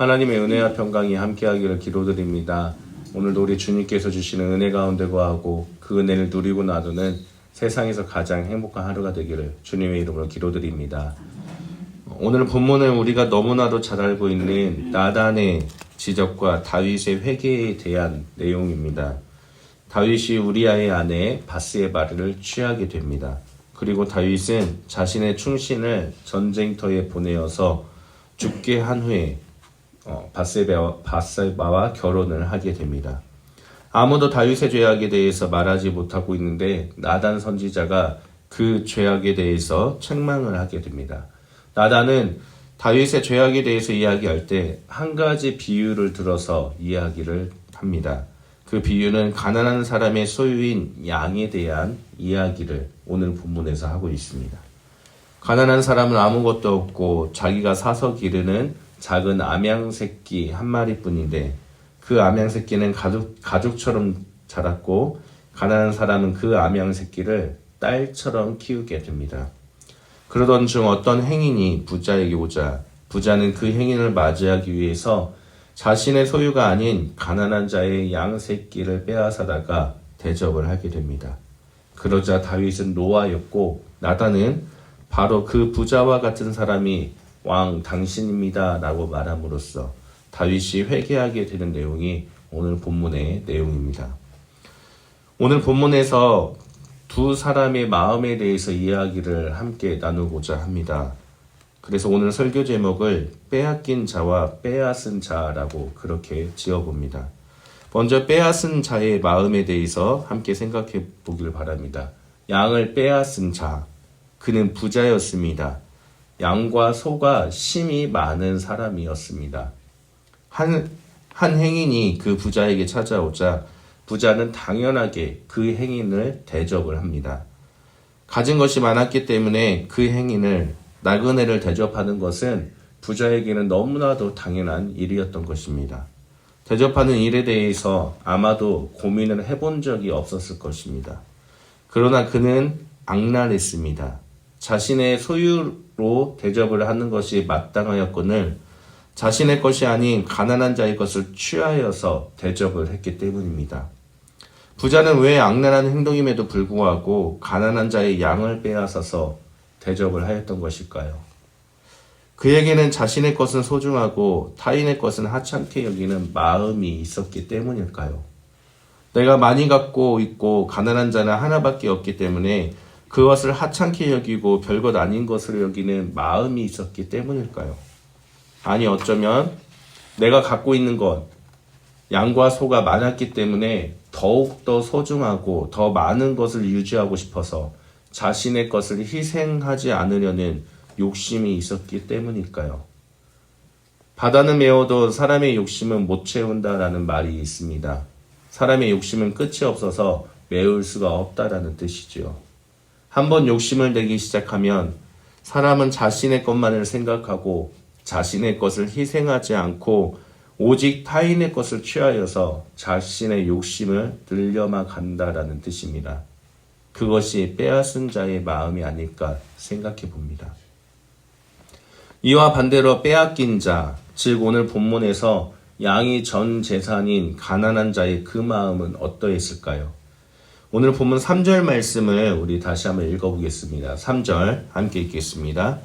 하나님의 은혜와 평강이 함께하기를 기도드립니다. 오늘도 우리 주님께서 주시는 은혜 가운데 거하고 그 은혜를 누리고 나도는 세상에서 가장 행복한 하루가 되기를 주님의 이름으로 기도드립니다. 오늘 본문은 우리가 너무나도 잘 알고 있는 나단의 지적과 다윗의 회개에 대한 내용입니다. 다윗이 우리아의 아내 바스에바를 취하게 됩니다. 그리고 다윗은 자신의 충신을 전쟁터에 보내어서 죽게 한 후에 어, 바세바와, 바세바와 결혼을 하게 됩니다. 아무도 다윗의 죄악에 대해서 말하지 못하고 있는데 나단 선지자가 그 죄악에 대해서 책망을 하게 됩니다. 나단은 다윗의 죄악에 대해서 이야기할 때 한 가지 비유를 들어서 이야기를 합니다. 그 비유는 가난한 사람의 소유인 양에 대한 이야기를 오늘 본문에서 하고 있습니다. 가난한 사람은 아무것도 없고 자기가 사서 기르는 작은 암양 새끼 한 마리뿐인데 그 암양 새끼는 가족 가족처럼 자랐고 가난한 사람은 그 암양 새끼를 딸처럼 키우게 됩니다. 그러던 중 어떤 행인이 부자에게 오자 부자는 그 행인을 맞이하기 위해서 자신의 소유가 아닌 가난한 자의 양 새끼를 빼앗아다가 대접을 하게 됩니다. 그러자 다윗은 노하였고 나단은 바로 그 부자와 같은 사람이 왕 당신입니다라고 말함으로써 다윗이 회개하게 되는 내용이 오늘 본문의 내용입니다. 오늘 본문에서 두 사람의 마음에 대해서 이야기를 함께 나누고자 합니다. 그래서 오늘 설교 제목을 빼앗긴 자와 빼앗은 자라고 그렇게 지어봅니다. 먼저 빼앗은 자의 마음에 대해서 함께 생각해 보길 바랍니다. 양을 빼앗은 자, 그는 부자였습니다. 양과 소가 심이 많은 사람이었습니다. 한, 한 행인이 그 부자에게 찾아오자 부자는 당연하게 그 행인을 대접을 합니다. 가진 것이 많았기 때문에 그 행인을 나그네를 대접하는 것은 부자에게는 너무나도 당연한 일이었던 것입니다. 대접하는 일에 대해서 아마도 고민을 해본 적이 없었을 것입니다. 그러나 그는 악랄했습니다. 자신의 소유로 대접을 하는 것이 마땅하였거늘 자신의 것이 아닌 가난한 자의 것을 취하여서 대접을 했기 때문입니다. 부자는 왜 악랄한 행동임에도 불구하고 가난한 자의 양을 빼앗아서 대접을 하였던 것일까요? 그에게는 자신의 것은 소중하고 타인의 것은 하찮게 여기는 마음이 있었기 때문일까요? 내가 많이 갖고 있고 가난한 자는 하나밖에 없기 때문에 그것을 하찮게 여기고 별것 아닌 것으로 여기는 마음이 있었기 때문일까요? 아니 어쩌면 내가 갖고 있는 것, 양과 소가 많았기 때문에 더욱 더 소중하고 더 많은 것을 유지하고 싶어서 자신의 것을 희생하지 않으려는 욕심이 있었기 때문일까요? 바다는 메워도 사람의 욕심은 못 채운다라는 말이 있습니다. 사람의 욕심은 끝이 없어서 메울 수가 없다라는 뜻이지요. 한번 욕심을 내기 시작하면 사람은 자신의 것만을 생각하고 자신의 것을 희생하지 않고 오직 타인의 것을 취하여서 자신의 욕심을 늘려만 간다라는 뜻입니다. 그것이 빼앗은 자의 마음이 아닐까 생각해 봅니다. 이와 반대로 빼앗긴 자, 즉 오늘 본문에서 양이 전 재산인 가난한 자의 그 마음은 어떠했을까요? 오늘 본문 3절 말씀을 우리 다시 한번 읽어보겠습니다. 3절 함께 읽겠습니다.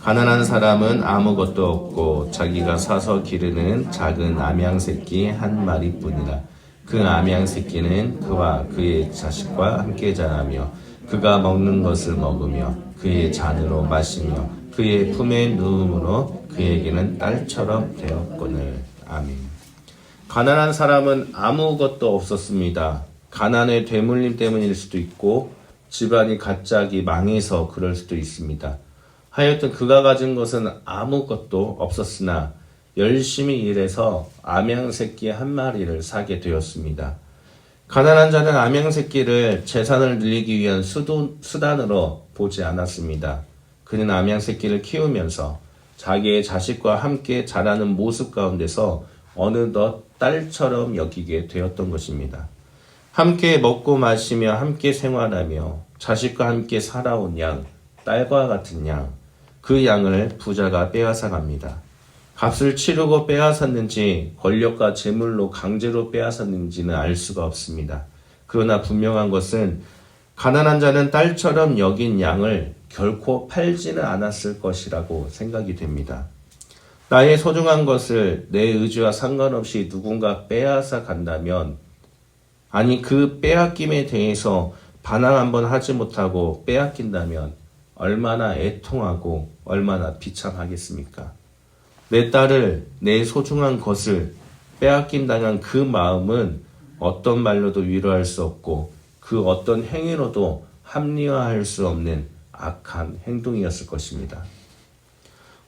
가난한 사람은 아무것도 없고 자기가 사서 기르는 작은 암양 새끼 한 마리뿐이라. 그 암양 새끼는 그와 그의 자식과 함께 자라며 그가 먹는 것을 먹으며 그의 잔으로 마시며 그의 품에 누움으로 그에게는 딸처럼 되었거늘. 아멘. 가난한 사람은 아무것도 없었습니다. 가난의 되물림 때문일 수도 있고 집안이 갑자기 망해서 그럴 수도 있습니다. 하여튼 그가 가진 것은 아무것도 없었으나 열심히 일해서 암양 새끼 한 마리를 사게 되었습니다. 가난한 자는 암양 새끼를 재산을 늘리기 위한 수도, 수단으로 보지 않았습니다. 그는 암양 새끼를 키우면서 자기의 자식과 함께 자라는 모습 가운데서 어느덧 딸처럼 여기게 되었던 것입니다. 함께 먹고 마시며 함께 생활하며 자식과 함께 살아온 양, 딸과 같은 양, 그 양을 부자가 빼앗아 갑니다. 값을 치르고 빼앗았는지 권력과 재물로 강제로 빼앗았는지는 알 수가 없습니다. 그러나 분명한 것은 가난한 자는 딸처럼 여긴 양을 결코 팔지는 않았을 것이라고 생각이 됩니다. 나의 소중한 것을 내 의지와 상관없이 누군가 빼앗아 간다면, 아니 그 빼앗김에 대해서 반항 한번 하지 못하고 빼앗긴다면 얼마나 애통하고 얼마나 비참하겠습니까? 내 딸을 내 소중한 것을 빼앗긴다는 그 마음은 어떤 말로도 위로할 수 없고 그 어떤 행위로도 합리화할 수 없는 악한 행동이었을 것입니다.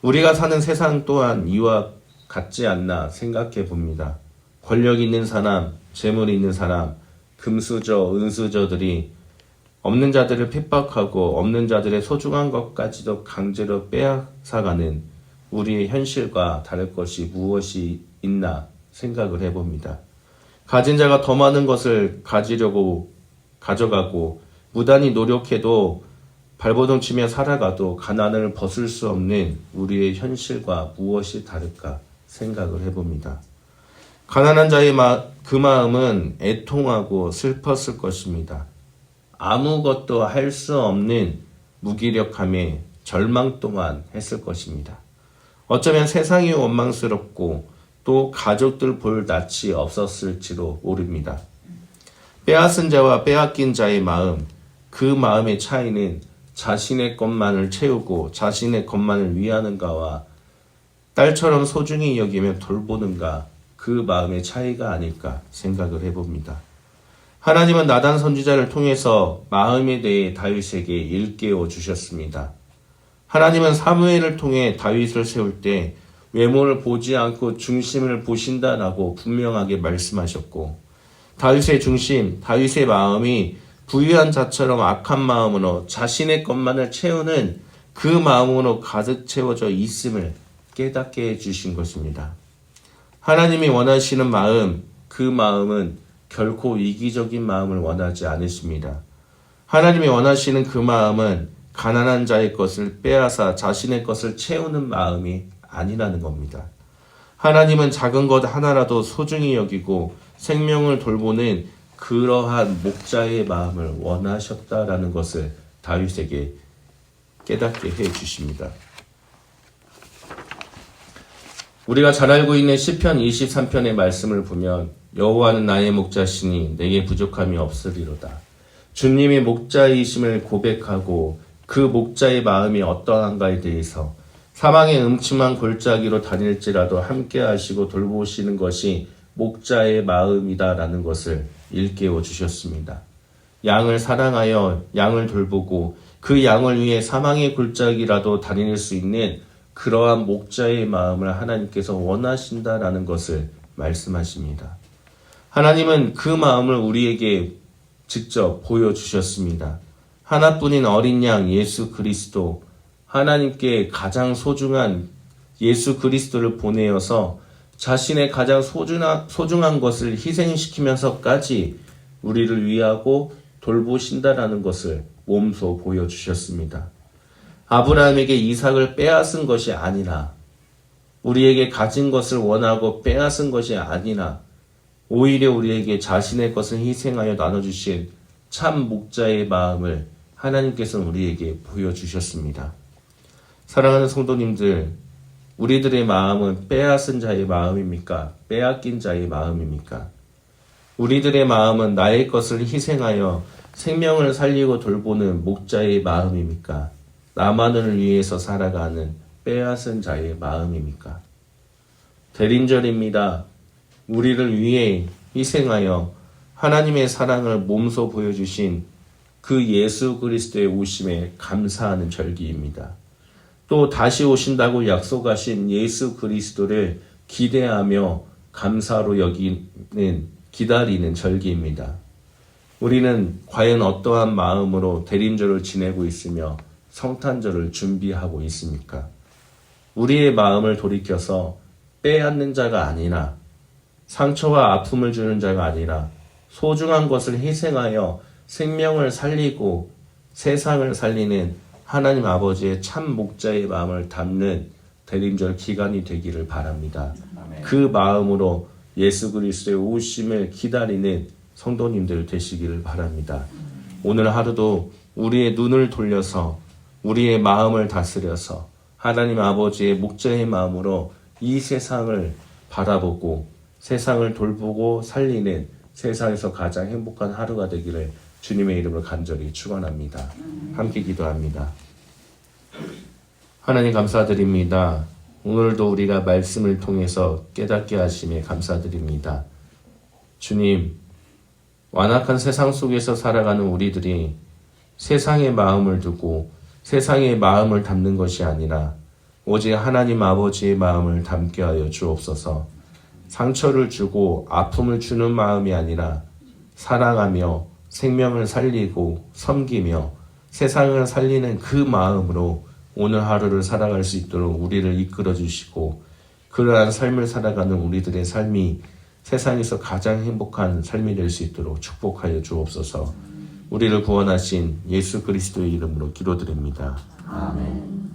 우리가 사는 세상 또한 이와 같지 않나 생각해 봅니다. 권력 있는 사람, 재물 있는 사람, 금수저, 은수저들이 없는 자들을 핍박하고 없는 자들의 소중한 것까지도 강제로 빼앗아가는 우리의 현실과 다를 것이 무엇이 있나 생각을 해봅니다. 가진 자가 더 많은 것을 가지려고 가져가고 무단히 노력해도 발버둥 치며 살아가도 가난을 벗을 수 없는 우리의 현실과 무엇이 다를까 생각을 해봅니다. 가난한 자의 마, 그 마음은 애통하고 슬펐을 것입니다. 아무것도 할 수 없는 무기력함에 절망 동안 했을 것입니다. 어쩌면 세상이 원망스럽고 또 가족들 볼 낯이 없었을지도 모릅니다. 빼앗은 자와 빼앗긴 자의 마음, 그 마음의 차이는 자신의 것만을 채우고 자신의 것만을 위하는가와 딸처럼 소중히 여기며 돌보는가 그 마음의 차이가 아닐까 생각을 해봅니다. 하나님은 나단 선지자를 통해서 마음에 대해 다윗에게 일깨워 주셨습니다. 하나님은 사무엘을 통해 다윗을 세울 때 외모를 보지 않고 중심을 보신다라고 분명하게 말씀하셨고 다윗의 중심, 다윗의 마음이 부유한 자처럼 악한 마음으로 자신의 것만을 채우는 그 마음으로 가득 채워져 있음을 깨닫게 해주신 것입니다. 하나님이 원하시는 마음, 그 마음은 결코 이기적인 마음을 원하지 않으십니다. 하나님이 원하시는 그 마음은 가난한 자의 것을 빼앗아 자신의 것을 채우는 마음이 아니라는 겁니다. 하나님은 작은 것 하나라도 소중히 여기고 생명을 돌보는 그러한 목자의 마음을 원하셨다라는 것을 다윗에게 깨닫게 해 주십니다. 우리가 잘 알고 있는 시편 23편의 말씀을 보면 여호와는 나의 목자시니 내게 부족함이 없으리로다. 주님의 목자이심을 고백하고 그 목자의 마음이 어떠한가에 대해서 사망의 음침한 골짜기로 다닐지라도 함께 하시고 돌보시는 것이 목자의 마음이다라는 것을 일깨워 주셨습니다. 양을 사랑하여 양을 돌보고 그 양을 위해 사망의 골짜기라도 다닐 수 있는 그러한 목자의 마음을 하나님께서 원하신다라는 것을 말씀하십니다. 하나님은 그 마음을 우리에게 직접 보여주셨습니다. 하나뿐인 어린 양 예수 그리스도, 하나님께 가장 소중한 예수 그리스도를 보내어서 자신의 가장 소중한, 소중한 것을 희생시키면서까지 우리를 위하고 돌보신다라는 것을 몸소 보여주셨습니다. 아브라함에게 이삭을 빼앗은 것이 아니라 우리에게 가진 것을 원하고 빼앗은 것이 아니라 오히려 우리에게 자신의 것을 희생하여 나눠주신 참 목자의 마음을 하나님께서는 우리에게 보여주셨습니다. 사랑하는 성도님들, 우리들의 마음은 빼앗은 자의 마음입니까? 빼앗긴 자의 마음입니까? 우리들의 마음은 나의 것을 희생하여 생명을 살리고 돌보는 목자의 마음입니까? 나만을 위해서 살아가는 빼앗은 자의 마음입니까? 대린절입니다. 우리를 위해 희생하여 하나님의 사랑을 몸소 보여주신 그 예수 그리스도의 오심에 감사하는 절기입니다. 또 다시 오신다고 약속하신 예수 그리스도를 기대하며 감사로 여기는 기다리는 절기입니다. 우리는 과연 어떠한 마음으로 대림절을 지내고 있으며 성탄절을 준비하고 있습니까? 우리의 마음을 돌이켜서 빼앗는 자가 아니라 상처와 아픔을 주는 자가 아니라 소중한 것을 희생하여 생명을 살리고 세상을 살리는 하나님 아버지의 참 목자의 마음을 담는 대림절 기간이 되기를 바랍니다. 그 마음으로 예수 그리스도의 오심을 기다리는 성도님들 되시기를 바랍니다. 오늘 하루도 우리의 눈을 돌려서 우리의 마음을 다스려서 하나님 아버지의 목자의 마음으로 이 세상을 바라보고 세상을 돌보고 살리는 세상에서 가장 행복한 하루가 되기를 주님의 이름으로 간절히 축원합니다. 함께 기도합니다. 하나님 감사드립니다. 오늘도 우리가 말씀을 통해서 깨닫게 하심에 감사드립니다. 주님, 완악한 세상 속에서 살아가는 우리들이 세상의 마음을 두고 세상의 마음을 담는 것이 아니라 오직 하나님 아버지의 마음을 담게 하여 주옵소서. 상처를 주고 아픔을 주는 마음이 아니라 사랑하며 생명을 살리고 섬기며 세상을 살리는 그 마음으로 오늘 하루를 살아갈 수 있도록 우리를 이끌어 주시고 그러한 삶을 살아가는 우리들의 삶이 세상에서 가장 행복한 삶이 될 수 있도록 축복하여 주옵소서. 우리를 구원하신 예수 그리스도의 이름으로 기도드립니다. 아멘.